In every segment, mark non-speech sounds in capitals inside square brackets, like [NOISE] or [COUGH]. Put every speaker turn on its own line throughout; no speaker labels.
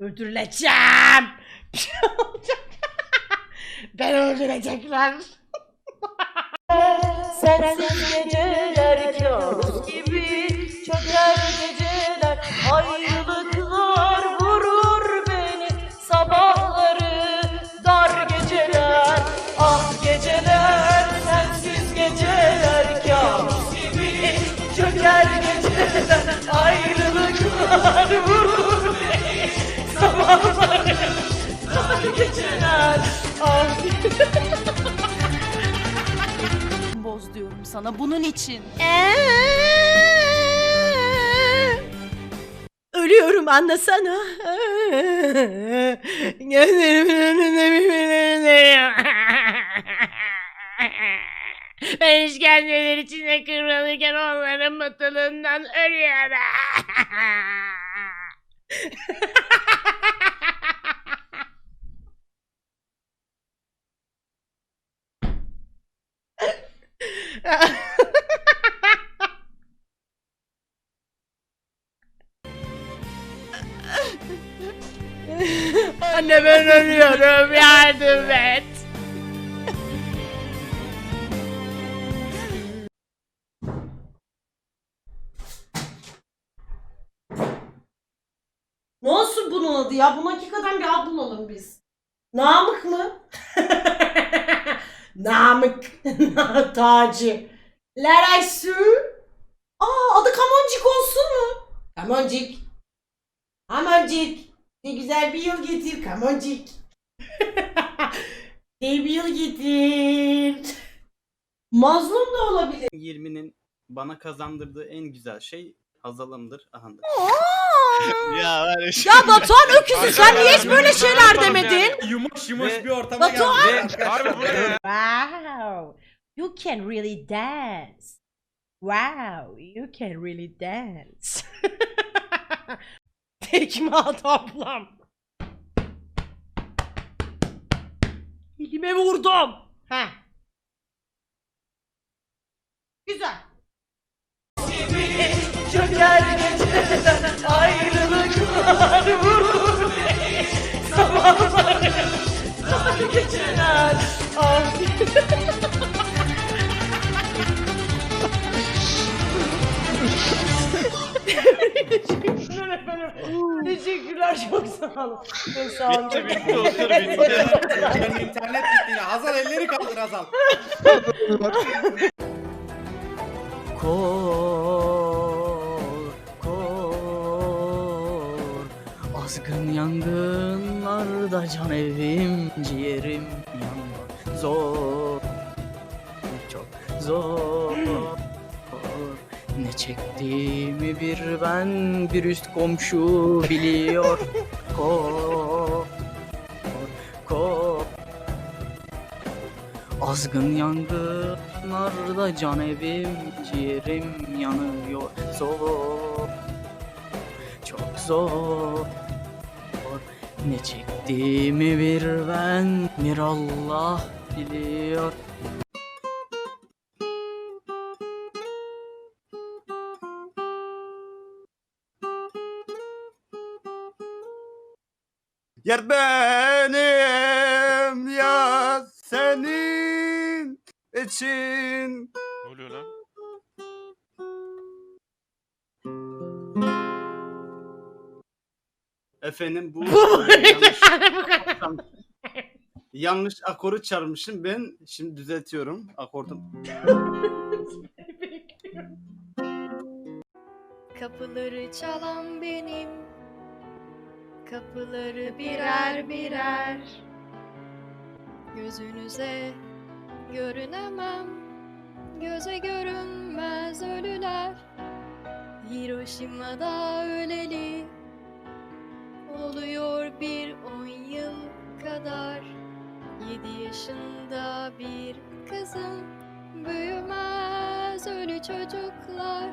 Öldürüleceğim. Bir şey olacak. ben öldürecekler.
Sensiz geceler kabus gibi çöker geceler Ayrılıklar vurur beni sabahları dar geceler Ah geceler sensiz geceler kabus gibi çöker geceler Ayrılıklar vurur [LAUGHS]
boz diyorum sana bunun için.
Ölüyorum anlasana. Gözlerimin önünde birbirlerine Ben işkenceler içinde kıvrılırken onların mutluluğundan ölüyorum. [LAUGHS] Anne ben ölüyorum yardım et.
Ne olsun bunun adı ya? Buna hakikaten bir ad bulalım biz. Namık mı? [LAUGHS] Namık. [LAUGHS] Taci. Leray Su. Aa adı Kamoncik olsun mu? Kamoncik. Kamoncik. Ne güzel bir yıl getir Kamoncik. [LAUGHS] ne bir yıl getir. Mazlum da olabilir.
20'nin bana kazandırdığı en güzel şey Hazal'ımdır. Ahandır. [LAUGHS] ya var ya.
Ya Batuhan öküzü sen niye hiç böyle şeyler demedin?
Yumuş yumuş bir ortama
Batuhan!
geldik.
Harbi bu ne?
Wow. You can really dance. Wow, you can really dance. [LAUGHS] [LAUGHS] Tekme at ablam. Elime vurdum. Ha. Güzel.
Çöker geceler ayrılıklar vurur sabahları dar geceler ah [LAUGHS] Teşekkürler efendim. Teşekkürler çok sağ olun. Çok sağ olun.
Bitti bitti otur bitti.
Senin internet gitti yine. Hazal elleri kaldır Hazal.
Kor, kor Azgın yangınlarda can evim Ciğerim yanma Zor Çok zor Ne çektiğimi bir ben Bir üst komşu biliyor. [LAUGHS] Kor Kor Azgın yangınlarda can evim, ciğerim yanıyor. Zor Çok zor. Ne çektiğimi bir ben, bir Allah biliyor Yer benim ya senin için.
Ne oluyor lan?
Efendim bu yanlış, [LAUGHS] yanlış akoru çalmışım ben şimdi düzeltiyorum akordum. [LAUGHS]
Kapıları çalan benim Kapıları birer birer. Gözünüze görünemem Göze görünmez ölüler. Hiroşima'da öleli Oluyor bir on yıl kadar. Yedi yaşında bir kızım Büyümez ölü çocuklar.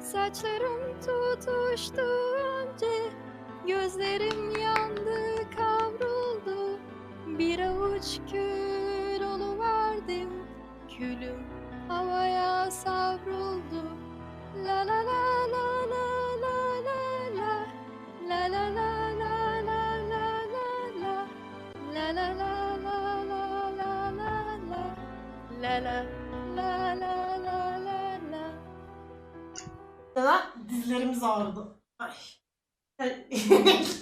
Saçlarım tutuştu önce Gözlerim yandı kavruldu Bir avuç kül oluverdim Külüm havaya savruldu La la la la la la la la La la la la la la la la La la la
la la la la la La la la la la la la Dizlerimiz ağrıdı. ハハハハ!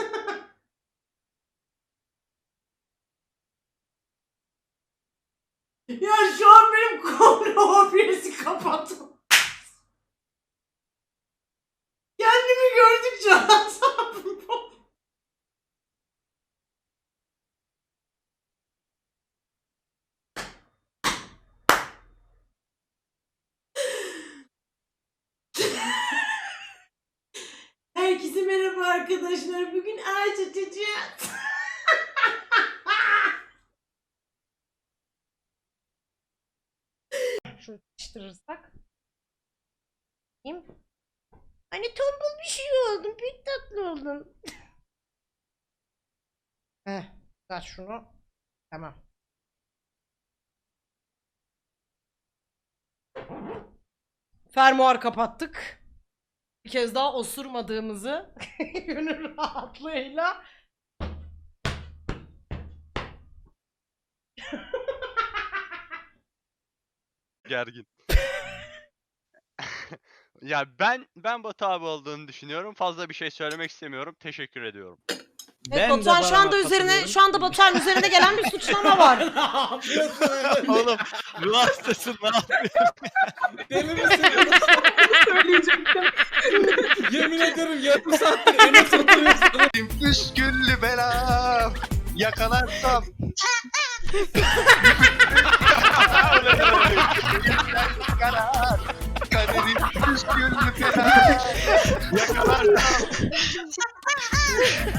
Herkese merhaba arkadaşlar. Bugün ağaç açacağız. [LAUGHS] Şunu sıkıştırırsak. Kim? Hani tombul bir şey oldum. Pek tatlı oldum. [LAUGHS] Heh. Ver şunu. Tamam. Fermuar kapattık. Bir kez daha osurmadığımızı [LAUGHS] gönül rahatlığıyla
Gergin. [LAUGHS] ya ben ben Batu abi olduğunu düşünüyorum. Fazla bir şey söylemek istemiyorum. Teşekkür ediyorum.
Evet Batuhan şu anda üzerine şu anda Batuhan üzerine gelen bir suçlama [LAUGHS] var.
ne yapıyorsun öyle?
Oğlum ruh hastasın ne yapıyorsun?
Deli misin? [LAUGHS] Yemin ederim yarım saattir Enes oturuyorsun.
Püsküllü bela yakalarsam. karar. Kaderin püsküllü bela yakalarsam.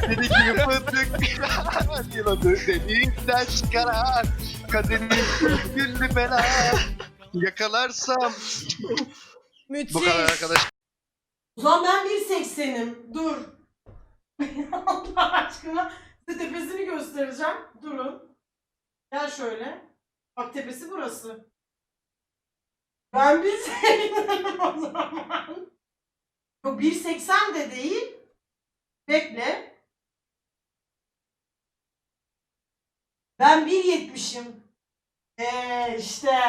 Seni gibi fındık yıladı deliğinden çıkarar. Kaderin püsküllü bela yakalarsam.
Müthiş.
Bu kadar arkadaş.
Zaman ben 1.80'im. Dur. [LAUGHS] Allah aşkına size tepesini göstereceğim. Durun. Gel şöyle. Bak tepesi burası. Ben 1.80'im [LAUGHS] o zaman. Yok 1.80 de değil. Bekle. Ben 1.70'im. Eee işte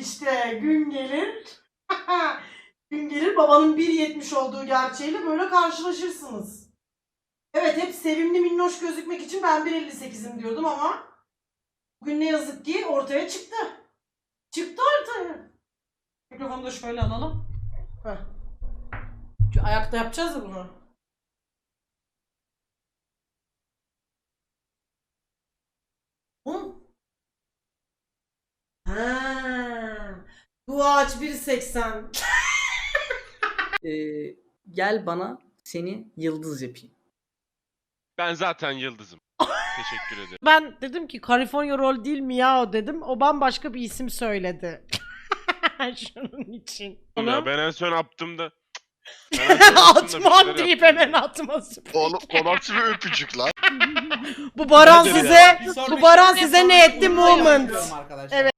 işte gün gelir. [LAUGHS] gün gelir babanın 1.70 olduğu gerçeğiyle böyle karşılaşırsınız. Evet hep sevimli minnoş gözükmek için ben 1.58'im diyordum ama bugün ne yazık ki ortaya çıktı. Çıktı ortaya. Mikrofonu da şöyle alalım. Heh. Ayakta yapacağız ya bunu. Hı? Ha. Bu ağaç 1.80.
Ee, gel bana seni yıldız yapayım.
Ben zaten yıldızım. Teşekkür ederim.
Ben dedim ki California Roll değil mi ya o dedim. O bambaşka bir isim söyledi. [LAUGHS] Şunun için.
Ya ben en son [LAUGHS]
Atmam
şeyler
deyip hemen atması.
Oğlum nasıl bir öpücük lan? [LAUGHS]
Bu Baran size bu Baran size ne etti moment. Evet.